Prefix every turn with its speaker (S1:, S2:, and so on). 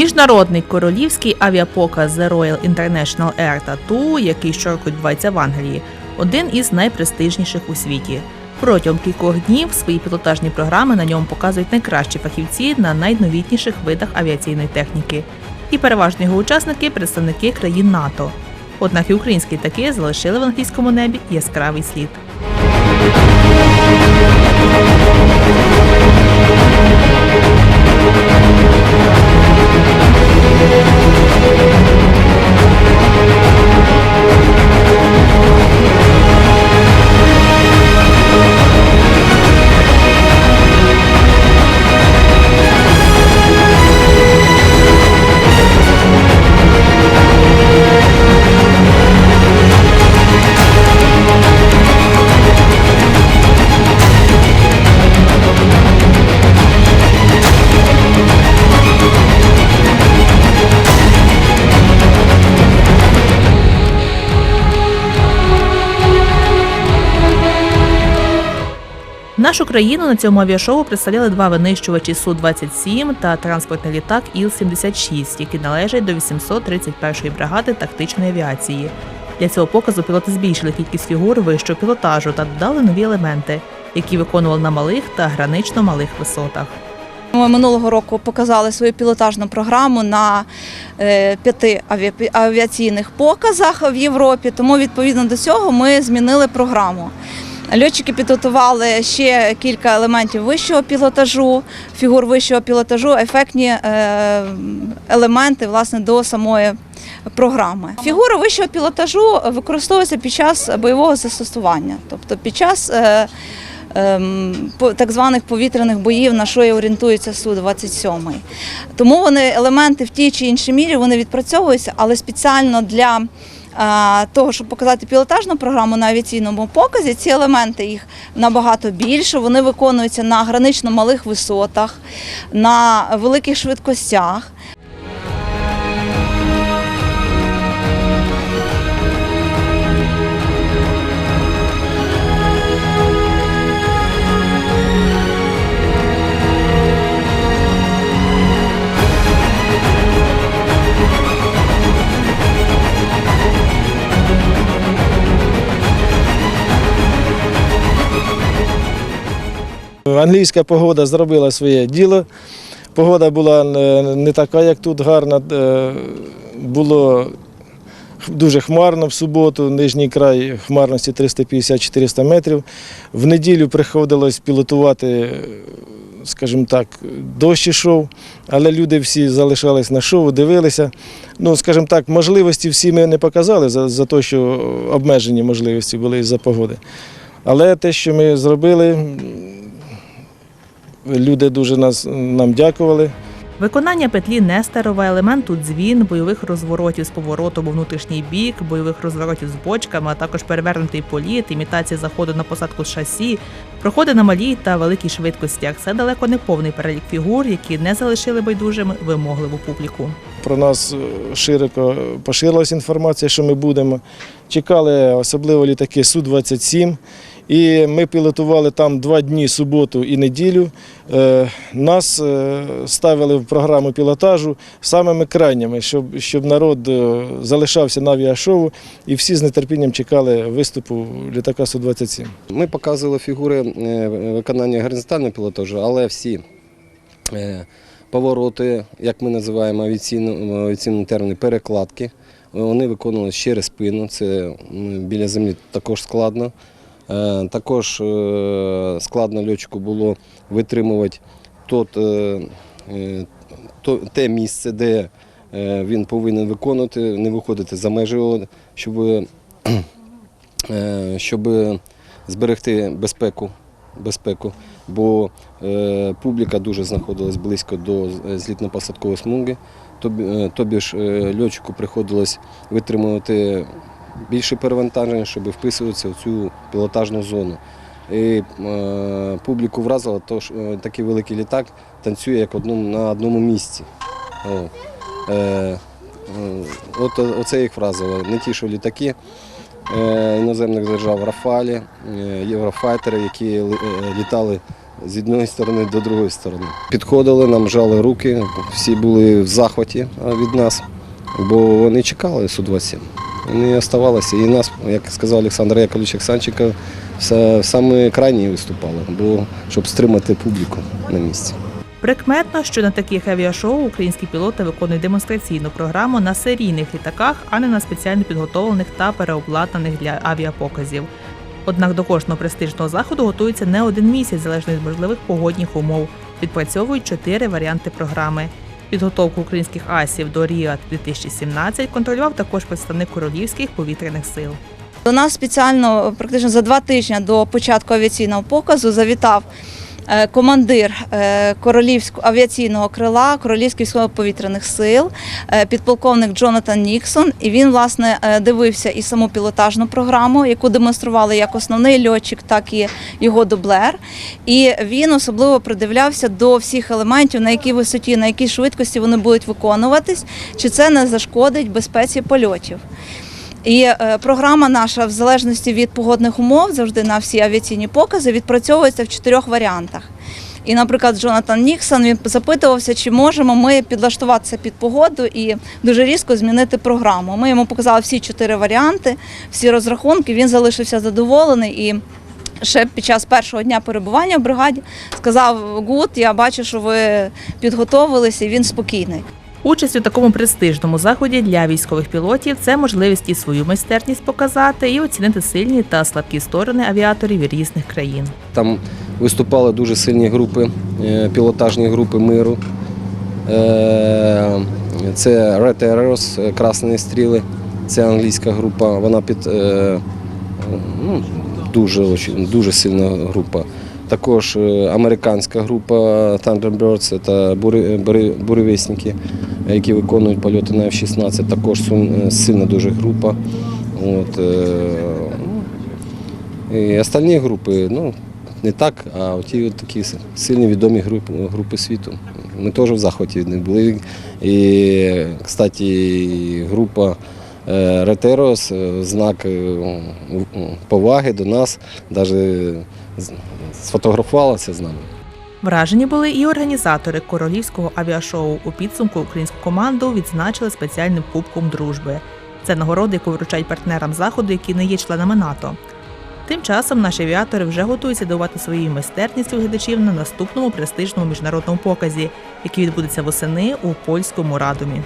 S1: Міжнародний королівський авіапоказ The Royal International Air Tattoo, який щороку відбувається в Англії, один із найпрестижніших у світі. Протягом кількох днів свої пілотажні програми на ньому показують найкращі фахівці на найновітніших видах авіаційної техніки. І переважно його учасники представники країн НАТО. Однак і українські таки залишили в англійському небі яскравий слід. Нашу країну на цьому авіашоу представляли два винищувачі Су-27 та транспортний літак Іл-76, які належать до 831-ї бригади тактичної авіації. Для цього показу пілоти збільшили кількість фігур вищого пілотажу та додали нові елементи, які виконували на малих та гранично малих висотах.
S2: Ми минулого року показали свою пілотажну програму на е, п'яти авіа- авіаційних показах в Європі, тому відповідно до цього ми змінили програму. Льотчики підготували ще кілька елементів вищого пілотажу, фігур вищого пілотажу, ефектні е, елементи власне до самої програми. Фігура вищого пілотажу використовується під час бойового застосування, тобто під час е, ем, так званих повітряних боїв, на що і орієнтується Су-27. Тому вони елементи в тій чи іншій мірі вони відпрацьовуються, але спеціально для того, щоб показати пілотажну програму на авіаційному показі, ці елементи їх набагато більше. Вони виконуються на гранично малих висотах, на великих швидкостях.
S3: Англійська погода зробила своє діло. Погода була е, не така, як тут гарна. Е, Було дуже хмарно в суботу, нижній край хмарності 350-400 метрів. В неділю приходилось пілотувати, е, скажімо так, дощ ішов, але люди всі залишались на шоу, дивилися. Ну, скажімо так, можливості всі ми не показали за, за те, що обмежені можливості були із-за погоди. Але те, що ми зробили, Люди дуже нас, нам дякували.
S1: Виконання петлі Нестерова, елементу дзвін, бойових розворотів з поворотом у внутрішній бік, бойових розворотів з бочками, а також перевернутий політ, імітація заходу на посадку з шасі, проходи на малій та великій швидкостях. Це далеко не повний перелік фігур, які не залишили байдужими вимогливу публіку.
S3: Про нас е, широко поширилася інформація, що ми будемо. Чекали особливо літаки Су-27. І ми пілотували там два дні, суботу і неділю. Е, Нас е, ставили в програму пілотажу самими крайніми, щоб, щоб народ е, залишався на авіашоу і всі з нетерпінням чекали виступу літака Су-27.
S4: Ми показували фігури виконання горизонтального пілотажу, але всі повороти, як ми називаємо авіаційні терміни, перекладки, вони виконувалися через спину. Це біля землі також складно. Е, Також е, складно льотчику було витримувати тот, е, те місце, де він повинен виконувати, не виходити за межі щоб щоб зберегти безпеку, безпеку бо публіка дуже знаходилась близько до злітно-посадкової смуги. Тобі, тобі ж льотчику приходилось витримувати більше перевантаження, щоб вписуватися в цю пілотажну зону. І е, публіку вразило, то, що е, такий великий літак танцює як одному, на одному місці. О. Е, е, от, оце їх вразило. Не ті, що літаки е, іноземних держав Рафалі, е, єврофайтери, які е, літали з однієї сторони до другої сторони. Підходили, нам жали руки, всі були в захваті від нас, бо вони чекали Су-27. Вони оставалися. І нас, як сказав Олександр Яковлевич Оксанчиков, все- саме крайні виступали, бо щоб стримати публіку на місці.
S1: Прикметно, що на таких авіашоу українські пілоти виконують демонстраційну програму на серійних літаках, а не на спеціально підготовлених та переобладнаних для авіапоказів. Однак до кожного престижного заходу готується не один місяць, залежно від можливих погодних умов. Відпрацьовують чотири варіанти програми. Підготовку українських асів до Ріа 2017 контролював також представник королівських повітряних сил.
S2: До нас спеціально практично за два тижні до початку авіаційного показу завітав командир е, королівського авіаційного крила Королівських військово-повітряних сил, е, підполковник Джонатан Ніксон. І він власне е, дивився і саму пілотажну програму, яку демонстрували як основний льотчик, так і його дублер. І він особливо придивлявся до всіх елементів, на якій висоті, на якій швидкості вони будуть виконуватись, чи це не зашкодить безпеці польотів. І е, програма наша, в залежності від погодних умов, завжди на всі авіаційні покази, відпрацьовується в чотирьох варіантах. І, наприклад, Джонатан Ніксон він запитувався, чи можемо ми підлаштуватися під погоду і дуже різко змінити програму. Ми йому показали всі чотири варіанти, всі розрахунки. Він залишився задоволений і. Ще під час першого дня перебування в бригаді сказав Гуд, я бачу, що ви підготовилися, і він спокійний.
S1: Участь у такому престижному заході для військових пілотів це можливість і свою майстерність показати і оцінити сильні та слабкі сторони авіаторів різних країн.
S4: Там виступали дуже сильні групи, е, пілотажні групи миру. Е, Це Red Arrows, е, Красні стріли. Це англійська група. Вона під ну, дуже, дуже сильна група. Також е, американська група Thunderbirds, це буревісники, які виконують польоти на F-16. Також е, сильна дуже група. От, е, ну, і остальні групи, ну, не так, а ті такі сильні відомі групи, групи світу. Ми теж в захваті них були. І, кстати, група Ретерос, знак поваги до нас, навіть сфотографувалася з нами.
S1: Вражені були і організатори королівського авіашоу. У підсумку українську команду відзначили спеціальним кубком дружби. Це нагорода, яку вручають партнерам заходу, які не є членами НАТО. Тим часом наші авіатори вже готуються давати своєю майстерністю глядачів на наступному престижному міжнародному показі, який відбудеться восени у польському радумі.